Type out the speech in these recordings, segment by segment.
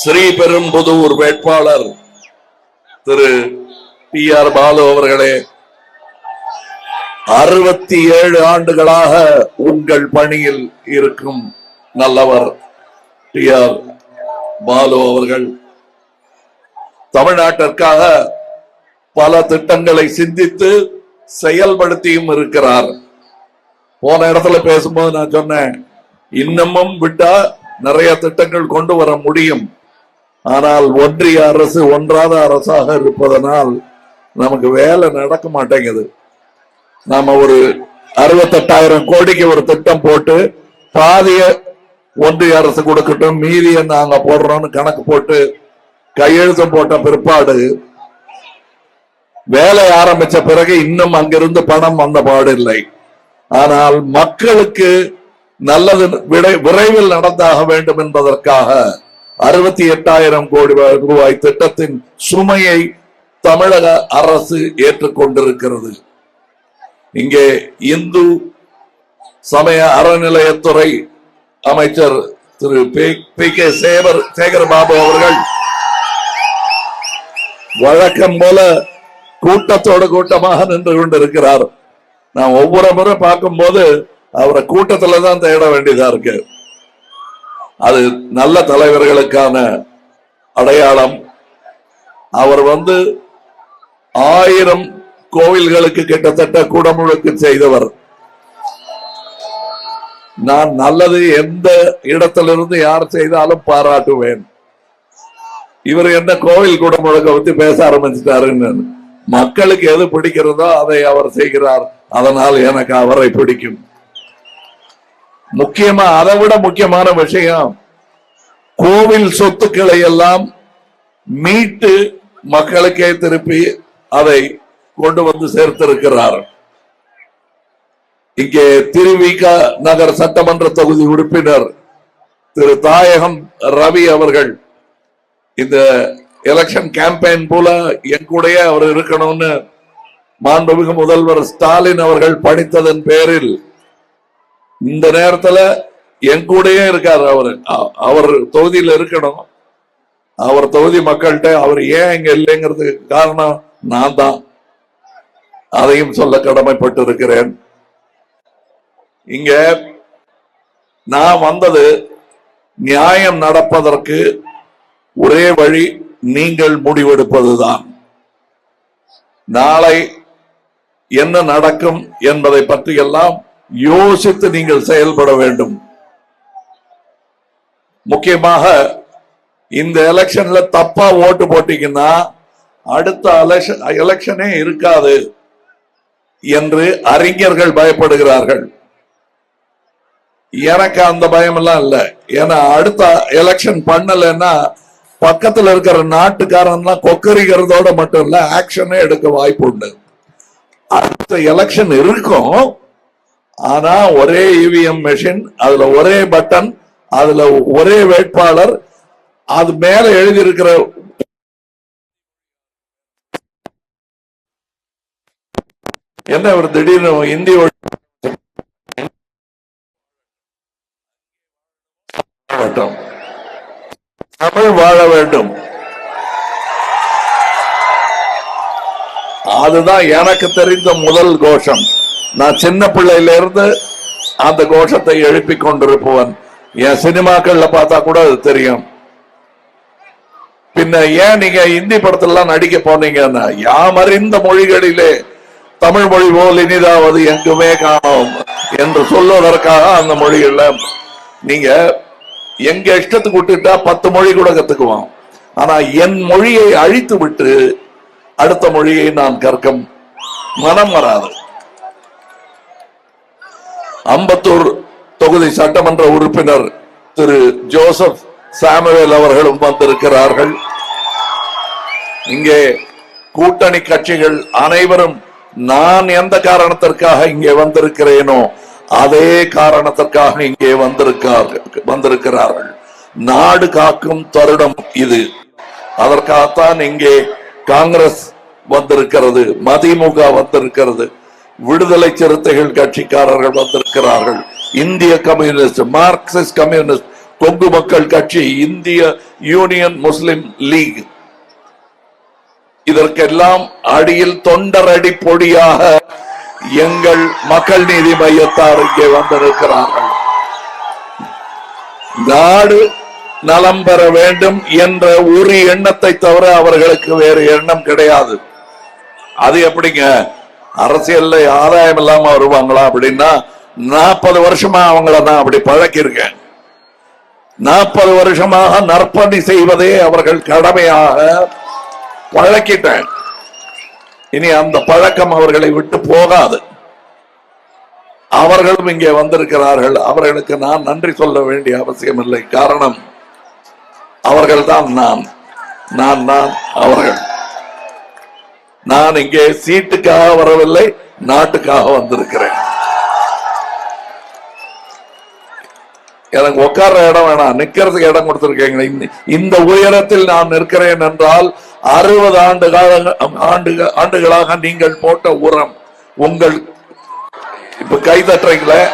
ஸ்ரீபெரும்புதூர் வேட்பாளர் திரு B R Balu அவர்களே அறுபத்தி ஏழு ஆண்டுகளாக உங்கள் பணியில் இருக்கும் நல்லவர் டி ஆர் பாலு அவர்கள். தமிழ்நாட்டிற்காக பல திட்டங்களை சிந்தித்து செயல்படுத்தியும் இருக்கிறார். போன இடத்துல பேசும்போது நான் சொன்னேன் இன்னமும் விட்டா நிறைய திட்டங்கள் கொண்டு வர முடியும். ஆனால் ஒன்றிய அரசு ஒன்றாத அரசாக இருப்பதனால் நமக்கு வேலை நடக்க மாட்டேங்குது. நாம ஒரு அறுபத்தெட்டாயிரம் கோடிக்கு ஒரு திட்டம் போட்டு பாதிய ஒன்றிய அரசு கொடுக்கட்டும் மீதியை நாங்க போடுறோம்னு கணக்கு போட்டு கையெழுத்து போட்ட பிற்பாடு வேலை ஆரம்பிச்ச பிறகு இன்னும் அங்கிருந்து பணம் வந்த பாடு இல்லை. ஆனால் மக்களுக்கு நல்லது விடை- விரைவில் நடந்தாக வேண்டும் என்பதற்காக அறுபத்தி எட்டாயிரம் கோடி ரூபாய் திட்டத்தின் சுமையை தமிழக அரசு ஏற்றுக்கொண்டிருக்கிறது. இங்கே இந்து சமய அறநிலையத்துறை அமைச்சர் திரு பி- கே சேவர் சேகர் பாபு அவர்கள் வழக்கம் போல கூட்டத்தோடு கூட்டமாக நின்று கொண்டிருக்கிறார். நான் ஒவ்வொரு முறை பார்க்கும் போது அவரை கூட்டத்துல தான் தேட வேண்டியதா இருக்கு. அது நல்ல தலைவர்களுக்கான அடையாளம். அவர் வந்து ஆயிரம் கோவில்களுக்கு கிட்டத்தட்ட கூடமுழுக்கு செய்தவர். நான் நல்லது எந்த இடத்திலிருந்து யார் செய்தாலும் பாராட்டுவேன். இவர் என்ன கோவில் குடமுழக்க பத்தி பேச ஆரம்பிச்சிட்டாருன்னு. மக்களுக்கு எது பிடிக்கிறதோ அதை அவர் செய்கிறார். அதனால் எனக்கு அவரை பிடிக்கும். முக்கியமா அதை விட முக்கியமான விஷயம் கோவில் சொத்துக்களை எல்லாம் மீட்டு மக்களுக்கே திருப்பி அதை கொண்டு வந்து சேர்த்திருக்கிறார். இங்கே திருவிக நகர் சட்டமன்ற தொகுதி உறுப்பினர் திரு தாயகம் ரவி அவர்கள் இந்த எலெக்ஷன் கேம்பெயின் போல என் கூடயே அவர் இருக்கணும்னு மாண்புமிகு முதல்வர் ஸ்டாலின் அவர்கள் பணித்ததன் பேரில் இந்த நேரத்துல என் கூடயே இருக்காரு அவரு. அ- அவர் தொகுதியில இருக்கணும். அவர் தொகுதி மக்கள்கிட்ட அவர் ஏன் இங்க இல்லைங்கிறதுக்கு காரணம் நான் தான். அதையும் சொல்ல கடமைப்பட்டு இருக்கிறேன் இங்க நான் வந்தது நியாயம் நடப்பதற்கு ஒரே வழி நீங்கள் முடிவெடுப்பதுதான். நாளை என்ன நடக்கும் என்பதை பற்றியெல்லாம் யோசித்து நீங்கள் செயல்பட வேண்டும். முக்கியமாக இந்த எலெக்ஷன்ல தப்பா ஓட்டு போட்டீங்கன்னா அடுத்த எலெக்ஷன் எலெக்ஷனே இருக்காது என்று அறிஞர்கள் பயப்படுகிறார்கள். எனக்கு அந்த பயம் எல்லாம் இல்ல. ஏன்னா அடுத்த எலெக்ஷன் பண்ணலைன்னா பக்கத்துல இருக்கிற நாட்டுக்காரன்லாம் கொக்கரிக்கிறதோட மட்டும் இல்ல ஆக்ஷனே எடுக்க வாய்ப்பு உண்டு. அடுத்த எலெக்ஷன் இருக்கும். ஆனா ஒரே இவிஎம் மெஷின் அதுல ஒரே பட்டன் அதுல ஒரே வேட்பாளர் அது மேல எழுதி இருக்கிற என்ன ஒரு திடீர்னு இந்தி தமிழ் வாழ வேண்டும். அதுதான் எனக்கு தெரிந்த முதல் கோஷம். நான் சின்ன பிள்ளையிலிருந்து அந்த கோஷத்தை எழுப்பி கொண்டிருப்பவன். என் சினிமாக்கள்ல பார்த்தா கூட அது தெரியும். பின்ன ஏன் நீங்க இந்தி படத்திலாம் நடிக்க போனீங்கன்னா யாமறிந்த மொழிகளிலே தமிழ் மொழி போல் இனிதாவது எங்குமே காணோம் என்று சொல்வதற்காக அந்த மொழிகள்ல நீங்க எங்க இஷ்டத்துக்கு விட்டுட்டா பத்து மொழி கூட கத்துக்குவோம் ஆனா என் மொழியை அழித்து விட்டு அடுத்த மொழியை நான் கற்க மனம் வராது. அம்பத்தூர் தொகுதி சட்டமன்ற உறுப்பினர் திரு ஜோசப் சாமுவேல் அவர்களும் வந்திருக்கிறார்கள். இங்கே கூட்டணி கட்சிகள் அனைவரும் நான் எந்த காரணத்திற்காக இங்கே வந்திருக்கிறேனோ அதே காரணத்திற்காக இங்கே வந்திருக்கார்கள் வந்திருக்கிறார்கள். நாடு காக்கும் தருணம் இது. அதற்காகத்தான் இங்கே காங்கிரஸ் வந்திருக்கிறது மதிமுக வந்திருக்கிறது. விடுதலை சிறுத்தைகள் கட்சிக்காரர்கள் வந்திருக்கிறார்கள். இந்திய கம்யூனிஸ்ட் மார்க்சிஸ்ட் கம்யூனிஸ்ட் கொங்கு மக்கள் கட்சி இந்திய யூனியன் முஸ்லிம் லீக். இதற்கெல்லாம் அடியில் தொண்டரடி பொடியாக எங்கள் மக்கள் நீதி மையத்தார் இங்கே வந்திருக்கிறார்கள். நாடு நலம் பெற வேண்டும் என்ற ஒரு எண்ணத்தை தவிர அவர்களுக்கு வேறு எண்ணம் கிடையாது. அது எப்படிங்க? அரசியல்ல ஆதாயம் இல்லாம வருவாங்களா அப்படின்னா நாற்பது வருஷமா அவங்கள நான் அப்படி பழக்கியிருக்கேன். நாற்பது வருஷமாக நற்பணி செய்வதே அவர்கள் கடமையாக பழக்கிட்டேன். இனி அந்த பழக்கம் அவர்களை விட்டு போகாது. அவர்களும் இங்கே வந்திருக்கிறார்கள். அவர்களுக்கு நான் நன்றி சொல்ல வேண்டிய அவசியம் இல்லை காரணம் அவர்கள் தான் நான். நான் நான் அவர்கள். நான் இங்கே சீட்டுக்காக வரவில்லை நாட்டுக்காக வந்திருக்கிறேன். எனக்கு உட்கார்ற இடம் வேணாம் நிக்கிறதுக்கு இடம் கொடுத்திருக்கீங்க இந்த- உயரத்தில் நான் நிற்கிறேன் என்றால் அறுபது ஆண்டு கால ஆண்டு ஆண்டுகளாக நீங்கள் போட்ட உரம் உங்கள் இப்ப கை தட்டுறீங்களே?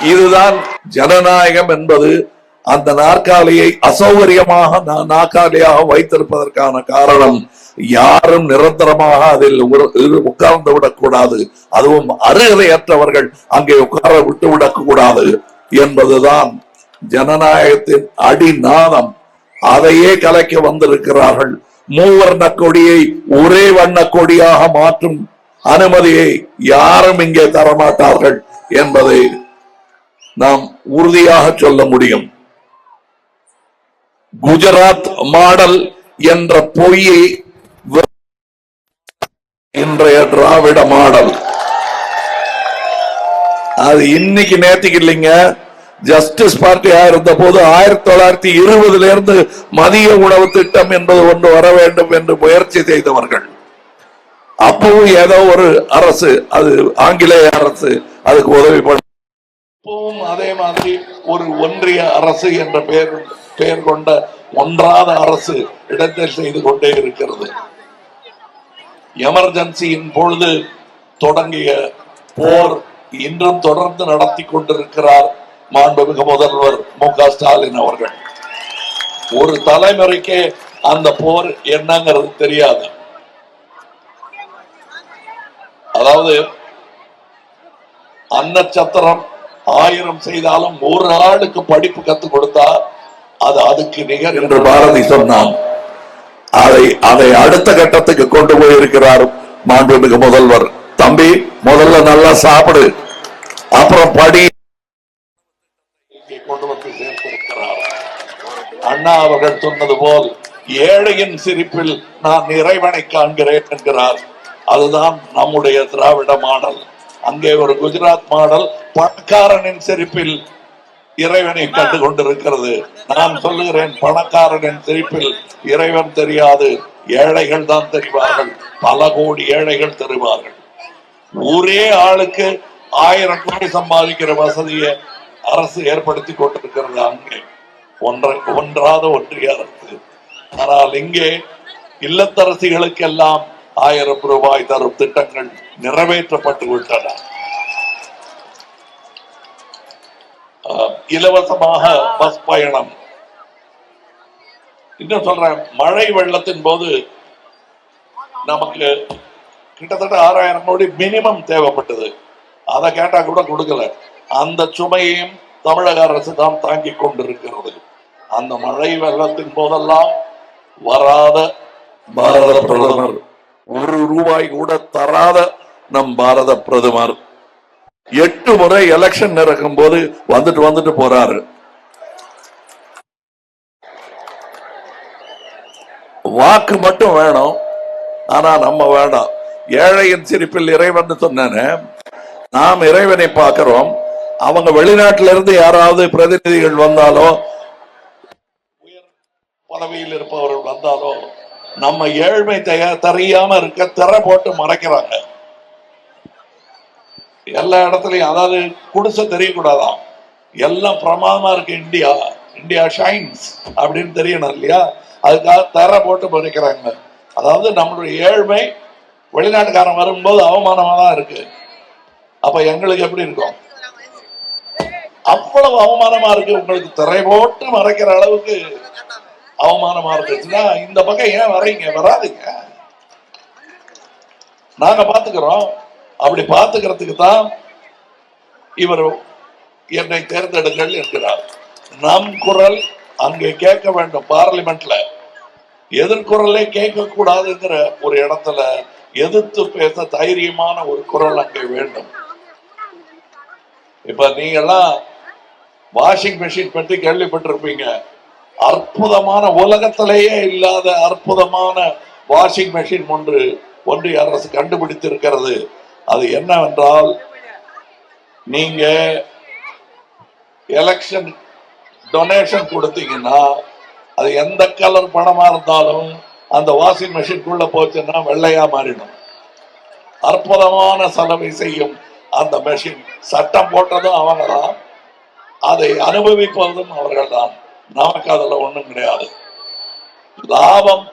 இதுதான் ஜனநாயகம் என்பது. அந்த நாற்காலியை அசௌகரியமாக நாற்காலியாக வைத்திருப்பதற்கான காரணம். யாரும் நிரந்தரமாக அதில் உட்கார்ந்து விடக்கூடாது. அதுவும் அருகதையற்றவர்கள் அங்கே உட்கார விட்டு விடக்கூடாது என்பதுதான் ஜனநாயகத்தின் அடிநாதம். அதையே கலைக்க வந்திருக்கிறார்கள். மூவர்ண கொடியை ஒரே வண்ண கொடியாக மாற்றும் அனுமதியை யாரும் இங்கே தரமாட்டார்கள் என்பதை நாம் உறுதியாக சொல்ல முடியும். குஜராத் மாடல் என்ற பொய்யை இன்றைய திராவிட மாடல். அது இன்னைக்கு நேத்திக்கு இல்லைங்க. ஜஸ்டிஸ் பார்ட்டியா இருந்த போது ஆயிரத்தி தொள்ளாயிரத்தி இருபதுல இருந்து மதிய உணவு திட்டம் என்பது ஒன்று வர வேண்டும் என்று முயற்சி செய்தவர்கள். அப்பவும் ஏதோ ஒரு அரசு அது ஆங்கிலேய அரசு அதுக்கு உதவி பண்ணும் அதே மாதிரி ஒரு ஒன்றிய அரசு என்ற பெயர் பெயர் கொண்ட ஒன்றாத அரசு இடத்தில் செய்து கொண்டே இருக்கிறது. எமர்ஜென்சியின் பொழுது தொடங்கிய போர் இன்றும் தொடர்ந்து நடத்தி கொண்டிருக்கிறார் மாண்புமிகு முதல்வர் மு க ஸ்டாலின் அவர்கள். ஒரு தலைமுறைக்கே அந்த போர் என்னங்கிறது தெரியாது. அதாவது அன்னச்சத்திரம் ஆயிரம் செய்தாலும் ஒரு ஆளுக்கு படிப்பு கத்து கொடுத்தா அது அதுக்கு நிகர் என்று பாரதி சொன்னான் அதை அதை அடுத்த கட்டத்துக்கு கொண்டு போயிருக்கிறார் மாண்புமிகு முதல்வர். தம்பி முதல்ல நல்லா சாப்பிடு. அப்புறம் படி. கொண்டு வந்து சேர்த்திருக்கிறார். அண்ணா அவர்கள் சொன்னது போல் ஏழையின் சிரிப்பில் நான் இறைவனை காண்கிறேன் என்கிறார். அதுதான் நம்முடைய திராவிட மாடல். அங்கே ஒரு குஜராத் மாடல் பணக்காரனின் சிரிப்பில் இறைவனை கண்டு கொண்டிருக்கிறது நான் சொல்லுகிறேன் பணக்காரனின் சிரிப்பில் இறைவன் தெரியாது ஏழைகள் தான் தெரிவார்கள் பல கோடி ஏழைகள் தெரிவார்கள். ஒரே ஆளுக்கு ஆயிரம் கோடி சம்பாதிக்கிற வசதியை அரசு ஏற்படுத்தி கொண்டிருக்கிறது அங்கே. ஒன்றை ஒன்றாத ஒன்றிய அரசு. ஆனால் இங்கே இல்லத்தரசிகளுக்கெல்லாம் ஆயிரம் ரூபாய் தரும் திட்டங்கள் நிறைவேற்றப்பட்டு விட்டன. இலவசமாக பஸ் பயணம். இன்னும் சொல்றேன் மழை வெள்ளத்தின் போது நமக்கு கிட்டத்தட்ட ஆறாயிரம் கோடி மினிமம் தேவைப்பட்டது. அதை கேட்டா கூட கொடுக்கல. அந்த சுமையையும் தமிழக அரசு தான் தாங்கிக் கொண்டிருக்கிறது. அந்த மழை வெள்ளத்தின் போதெல்லாம் வராத பாரத பிரதமர் ஒரு ரூபாய் கூட தராத நம் பாரத பிரதமர். எட்டு முறை எலெக்ஷன் நடக்கும் போது வந்துட்டு வந்துட்டு போறாரு. வாக்கு மட்டும் வேணும். ஆனா நம்ம வேண்டாம். ஏழையின் சிரிப்பில் இறைவன் சொன்னானே நாம் இறைவனை பார்க்கிறோம். அவங்க வெளிநாட்டில இருந்து யாராவது பிரதிநிதிகள் வந்தாலோ உயர் பதவியில் இருப்பவர்கள் வந்தாலோ நம்ம ஏழ்மை தெய- தெரியாம இருக்க திற போட்டு மறைக்கிறாங்க. எல்லா இடத்துலயும் அதாவது குடிசை தெரியக்கூடாதான் எல்லாம் பிரமாதமா இருக்கு இந்தியா. இந்தியா ஷைன்ஸ் அப்படின்னு தெரியணும் இல்லையா? அதுக்காக தர போட்டு மறைக்கிறாங்க அதாவது நம்மளுடைய ஏழ்மை வெளிநாட்டுக்காரன் வரும்போது அவமானமா தான் இருக்கு. அப்ப எங்களுக்கு எப்படி இருக்கும்? அவ்வளவு அவமானமா இருக்கு. உங்களுக்கு திரை போட்டு மறைக்கிற அளவுக்கு அவமானமா இருந்துச்சுன்னா இந்த பக்கம் ஏன் வரீங்க வராதுங்க. நாங்க பாத்துக்கிறோம். அப்படி பார்த்துக்கிறதுக்கு தான் இவர் என்னை தேர்ந்தெடுங்கள் என்கிறார். நம் குரல் அங்கே கேட்க வேண்டும் பார்லிமெண்ட்ல. எதிர்குரலே கேட்க கூடாதுங்கிற ஒரு இடத்துல எதிர்த்து பேச தைரியமான ஒரு குரல் அங்கே வேண்டும். இப்ப நீங்கெல்லாம் வாஷிங் மெஷின் பற்றி கேள்விப்பட்டிருப்பீங்க. அற்புதமான உலகத்திலேயே இல்லாத அற்புதமான வாஷிங் மெஷின் ஒன்று ஒன்றிய அரசு கண்டுபிடித்திருக்கிறது. அது என்னவென்றால் நீங்க எலெக்ஷன் டொனேஷன் கொடுத்தீங்கன்னா அது எந்த கலர் பணமா இருந்தாலும் அந்த வாஷிங் மெஷின்குள்ள போச்சுன்னா வெள்ளையா மாறிடும். அற்புதமான செலவை செய்யும் அந்த மெஷின் சட்டம் போட்டதும் அவங்க தான் அதை அனுபவிப்பதும் அவர்கள் தான் நமக்கு அதுல ஒண்ணும் கிடையாது. லாபம்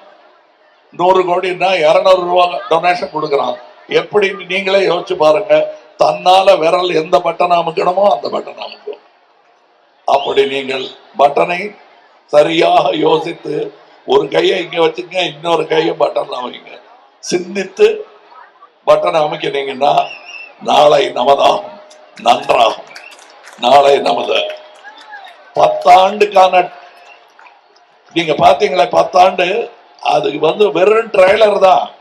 நூறு கோடின்னா இரநூறு ரூபா டொனேஷன் கொடுக்குறான். எப்படி நீங்களே யோசிச்சு பாருங்க. தன்னால விரல் எந்த பட்டன் அமுக்கணுமோ அந்த பட்டன் அமுக்கும். அப்படி நீங்கள் பட்டனை சரியாக யோசித்து ஒரு கையை இங்க வச்சுங்க இன்னொரு கையை பட்டன் அமைங்க சிந்தித்து பட்டன் அமைக்கினீங்கன்னா நாளை நமதாகும். நன்றாகும். நாளை நமது. பத்தாண்டுக்கான நீங்க பாத்தீங்களா பத்தாண்டு அதுக்கு வந்து வெறும் ட்ரைலர் தான்.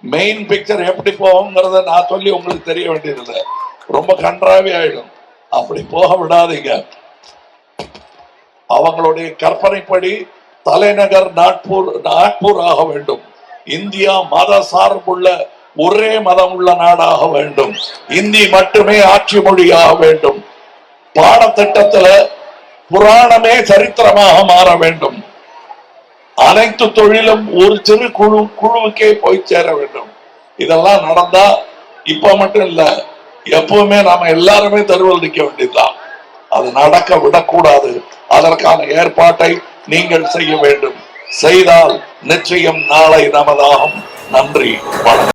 மெயின் பிக்சர் எப்படி போகுங்கிறத நான் சொல்லி உங்களுக்கு தெரிய வேண்டியதில்லை. ரொம்ப கன்றாவே ஆயிடும். அப்படி போக விடாதீங்க. அவங்களுடைய கற்பனைப்படி தலைநகர் நாட்பூர் நாக்பூர் ஆக வேண்டும். இந்தியா மத சார்புள்ள ஒரே மதம் உள்ள நாடாக வேண்டும். இந்தி மட்டுமே ஆட்சி மொழியாக வேண்டும். பாடத்திட்டத்துல புராணமே சரித்திரமாக மாற வேண்டும். அனைத்து தொழிலும் ஒரு சிறு குழு குழுவுக்கே போய் சேர வேண்டும். இதெல்லாம் நடந்தா இப்ப மட்டும் இல்ல எப்பவுமே நாம எல்லாருமே தெருவில் நிற்க வேண்டியதுதான். அது நடக்க விடக்கூடாது. அதற்கான ஏற்பாட்டை நீங்கள் செய்ய வேண்டும். செய்தால் நிச்சயம் நாளை நமதாகும். நன்றி வணக்கம்.